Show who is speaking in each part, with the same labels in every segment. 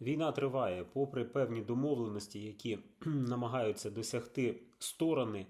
Speaker 1: Війна триває, попри певні домовленості, які намагаються досягти сторони.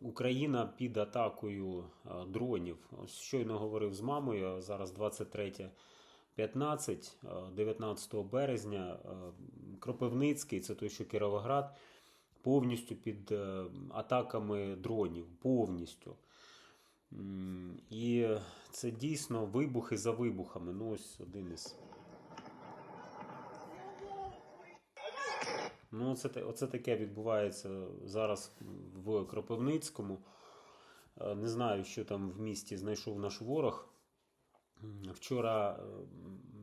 Speaker 1: Україна під атакою дронів. Ось щойно говорив з мамою. Зараз 23.15, а, 19 березня. Кропивницький, це той, що Кіровоград, повністю під е, атаками дронів. Повністю. І це дійсно вибухи за вибухами. Ну, ось один із. Ну, оце, оце таке відбувається зараз в Кропивницькому. Е, Не знаю, що там в місті знайшов наш ворог. Вчора е,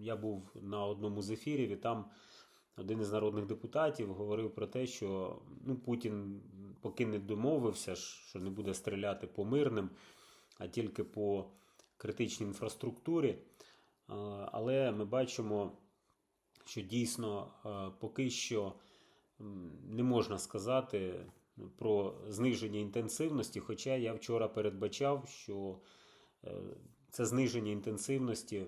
Speaker 1: я був на одному з ефірів, і там один із народних депутатів говорив про те, що ну, Путін поки не домовився, що не буде стріляти по мирним, а тільки по критичній інфраструктурі. Е, Але ми бачимо, що дійсно поки що не можна сказати про зниження інтенсивності, хоча я вчора передбачав, що е, це зниження інтенсивності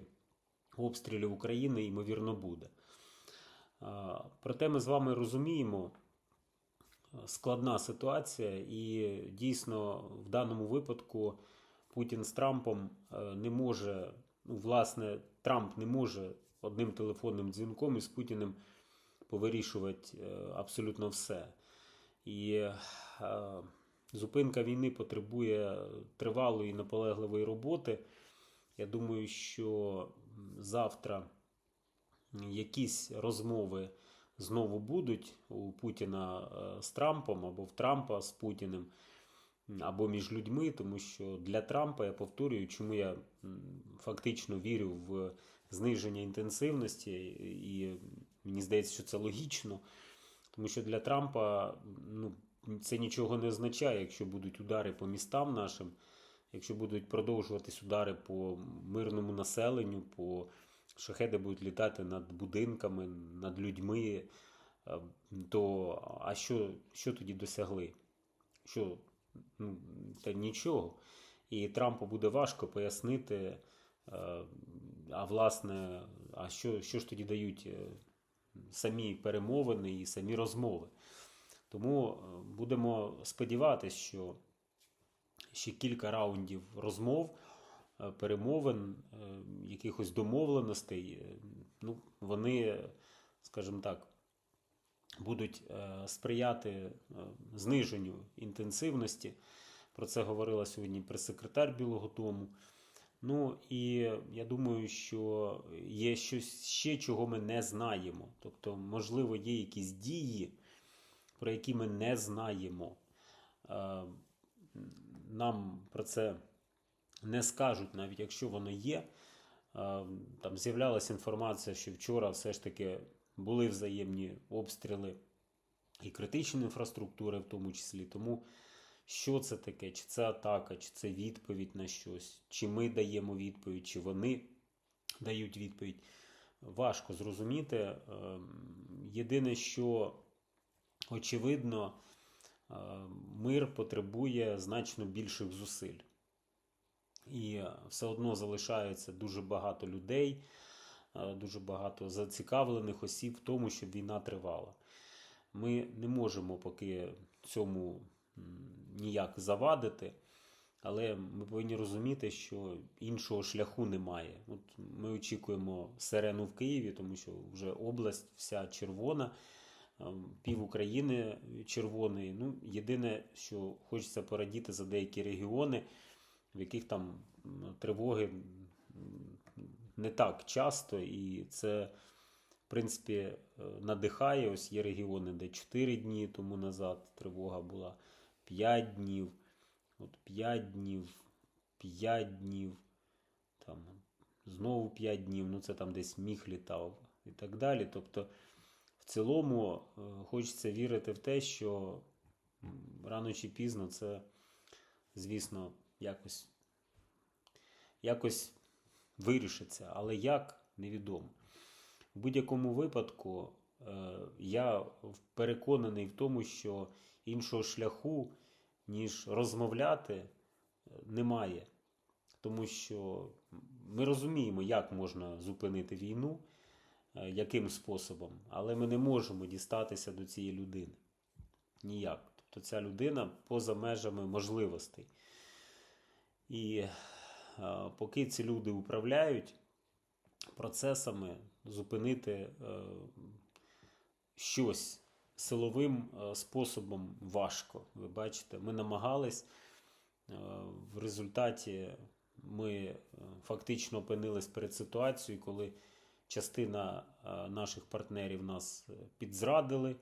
Speaker 1: обстрілів України ймовірно буде. Проте ми з вами розуміємо, е, складна ситуація, і дійсно в даному випадку Путін з Трампом е, не може, ну, власне, Трамп не може одним телефонним дзвінком із Путіним повирішувати е, абсолютно все. І е, зупинка війни потребує тривалої і наполегливої роботи. Я думаю, що завтра якісь розмови знову будуть у Путіна е, з Трампом або в Трампа з Путіним, або між людьми, тому що для Трампа я повторюю, чому я фактично вірю в зниження інтенсивності, і мені здається, що це логічно. Тому що для Трампа ну, це нічого не означає, якщо будуть удари по містам нашим, якщо будуть продовжуватись удари по мирному населенню, по шахеди будуть літати над будинками, над людьми, е, то а що, що тоді досягли? Що? Ну, та нічого. І Трампу буде важко пояснити, е, а власне, а що, що ж тоді дають е, самі перемовини і самі розмови. Тому е, будемо сподіватися, що ще кілька раундів розмов, е, перемовин, е, якихось домовленостей, ну, вони, скажімо так, будуть сприяти зниженню інтенсивності. Про це говорила сьогодні прес-секретар Білого Дому. Ну і я думаю, що є щось ще, чого ми не знаємо. Тобто, можливо, є якісь дії, про які ми не знаємо. Е, Нам про це не скажуть, навіть якщо воно є. Е, Там з'являлася інформація, що вчора все ж таки були взаємні обстріли і критичної інфраструктури, в тому числі. Тому що це таке? Чи це атака, чи це відповідь на щось, чи ми даємо відповідь, чи вони дають відповідь. Важко зрозуміти. Ем, Єдине, що очевидно, е, мир потребує значно більших зусиль. І все одно залишається дуже багато людей, е, дуже багато зацікавлених осіб в тому, щоб війна тривала. Ми не можемо поки цьому ніяк завадити, але ми повинні розуміти, що іншого шляху немає. От ми очікуємо сирену в Києві, тому що вже область вся червона, ем, пів України червоний. Ну, єдине, що хочеться порадіти за деякі регіони, в яких там тривоги не так часто, і це, в принципі, е, надихає. Ось є регіони, де 4 дні тому назад тривога була 5 днів, от 5 днів, 5 днів, там знову 5 днів, ну це там десь міг літав і так далі. Тобто, в цілому е, хочеться вірити в те, що рано чи пізно це, звісно, якось, якось вирішиться, але як невідомо. В будь-якому випадку я переконаний в тому, що іншого шляху, ніж розмовляти, е, немає. Тому що ми розуміємо, як можна зупинити війну. е, яким способом, але ми не можемо дістатися до цієї людини. Ніяк. Тобто ця людина поза межами можливостей. І е, поки ці люди управляють процесами, зупинити е, щось силовим е, способом важко. Ви бачите, ми намагались. Е, В результаті ми е, фактично опинились перед ситуацією, коли частина наших партнерів нас підзрадили,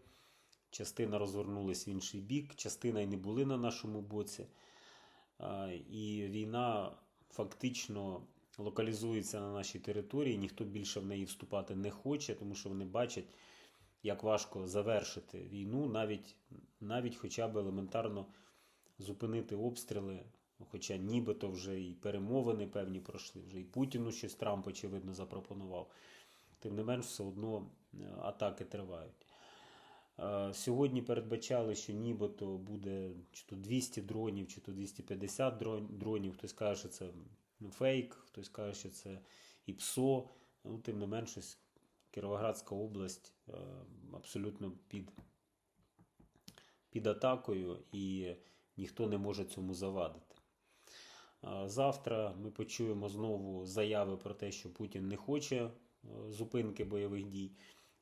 Speaker 1: частина розвернулась в інший бік, частина і не були на нашому боці. І війна фактично локалізується на нашій території, ніхто більше в неї вступати не хоче, тому що вони бачать, як важко завершити війну, навіть, навіть хоча б елементарно зупинити обстріли. Хоча нібито вже і перемовини певні пройшли, вже і Путіну щось Трамп, очевидно, запропонував. Тим не менш, все одно е, атаки тривають. Е, Сьогодні передбачали, що нібито буде чи то 200 дронів, чи то 250 дронів. Хтось каже, що це фейк, хтось каже, що це і ПСО. Ну, тим не менш, ось Кіровоградська область е, абсолютно під, під атакою, і ніхто не може цьому завадити. Завтра ми почуємо знову заяви про те, що Путін не хоче е, зупинки бойових дій.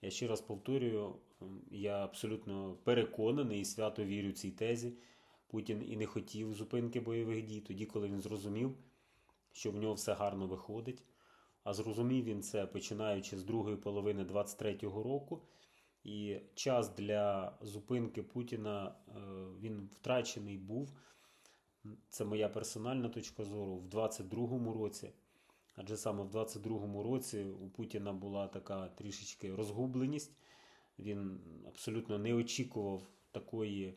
Speaker 1: Я ще раз повторюю, я абсолютно переконаний і свято вірю цій тезі. Путін і не хотів зупинки бойових дій, тоді, коли він зрозумів, що в нього все гарно виходить. А зрозумів він це починаючи з другої половини 23-го року. І час для зупинки Путіна е, він втрачений був. Це моя персональна точка зору в 22-му році. Адже саме в 22-му році у Путіна була така трішечки розгубленість. Він абсолютно не очікував такої е,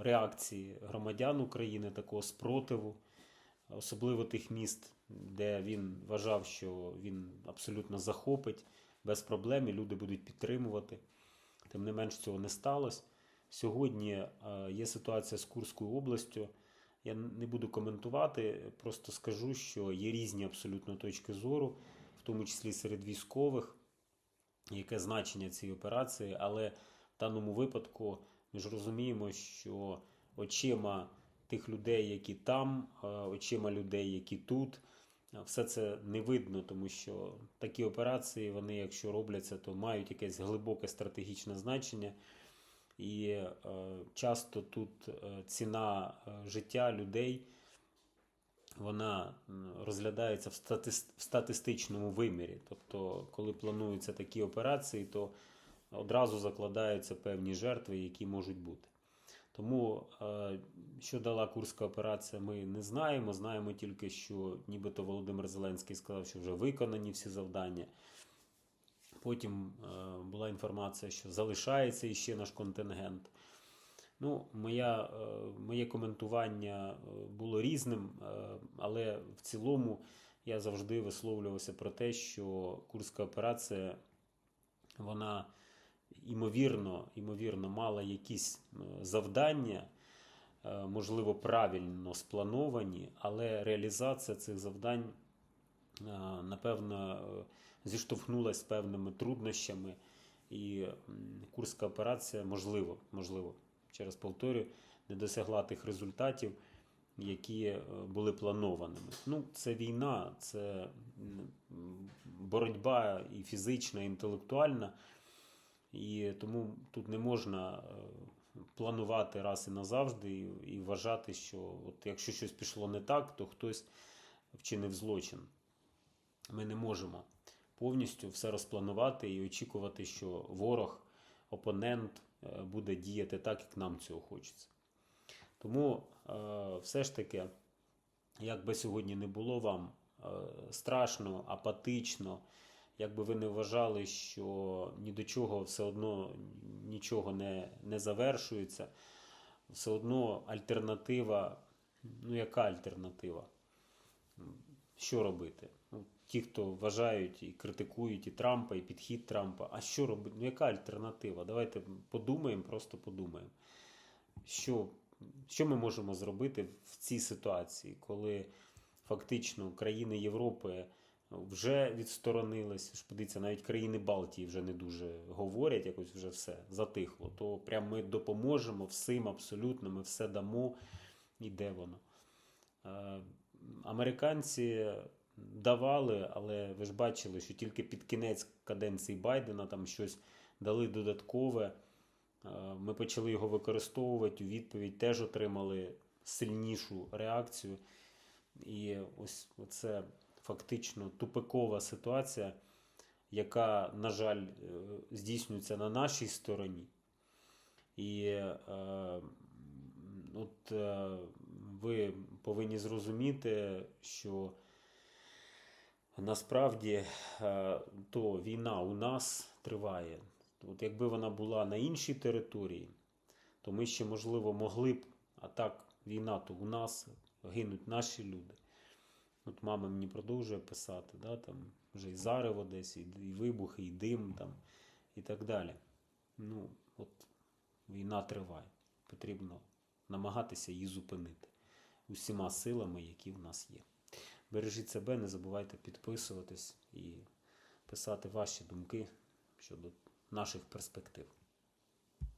Speaker 1: реакції громадян України, такого спротиву, особливо тих міст, де він вважав, що він абсолютно захопить без проблем, і люди будуть підтримувати. Тим не менш цього не сталося. Сьогодні е, є ситуація з Курською областю. Я не буду коментувати, просто скажу, що є різні абсолютно точки зору, в тому числі серед військових, яке значення цієї операції, але в даному випадку ми ж розуміємо, що очима тих людей, які там, е, очима людей, які тут, все це не видно, тому що такі операції, вони, якщо робляться, то мають якесь глибоке стратегічне значення. І е, часто тут е, ціна життя людей вона розглядається в статистичному вимірі. Тобто, коли плануються такі операції, то одразу закладаються певні жертви, які можуть бути. Тому, е, що дала Курська операція, ми не знаємо. Знаємо тільки, що нібито Володимир Зеленський сказав, що вже виконані всі завдання. Потім е, була інформація, що залишається іще наш контингент. Ну, моя, е, моє коментування було різним, але в цілому я завжди висловлювався про те, що Курська операція, вона імовірно, імовірно мала якісь е, завдання, е, можливо, правильно сплановані, але реалізація цих завдань, е, напевно, зіштовхнулася з певними труднощами, і Курська операція, можливо, можливо, ще раз повторюю, не досягла тих результатів, які були планованими. Ну, це війна, це боротьба і фізична, і інтелектуальна. І тому тут не можна е, планувати раз і назавжди і, вважати, що от якщо щось пішло не так, то хтось вчинив злочин. Ми не можемо повністю все розпланувати і очікувати, що ворог, опонент е, буде діяти так, як нам цього хочеться. Тому е, все ж таки, як би сьогодні не було вам страшно, апатично, як би ви не вважали, що ні до чого все одно нічого не, не завершується, все одно альтернатива, ну яка альтернатива? Що робити? Ну, ті, хто вважають і критикують і Трампа, і підхід Трампа. А що робити? Ну, яка альтернатива? Давайте подумаємо, просто подумаємо. Що, що ми можемо зробити в цій ситуації, коли фактично країни Європи вже відсторонились. Подивіться, навіть країни Балтії вже не дуже говорять, якось вже все затихло. То прям ми допоможемо всім абсолютно, ми все дамо. І де воно? Е, Американці давали, але ви ж бачили, що тільки під кінець каденції Байдена там щось дали додаткове. Е, Ми почали його використовувати. У відповідь теж отримали сильнішу реакцію. І ось це фактично тупикова ситуація, яка, на жаль, е, здійснюється на нашій стороні. І е, от е, ви повинні зрозуміти, що насправді е, то війна у нас триває. От якби вона була на іншій території, то ми ще, можливо, могли б, а так, війна то у нас, гинуть наші люди. От мама мені продовжує писати, да, там вже і зарево десь, і, і вибухи, і дим там, і так далі. Ну, от війна триває. Потрібно намагатися її зупинити усіма силами, які в нас є. Бережіть себе, не забувайте підписуватись і писати ваші думки щодо наших перспектив.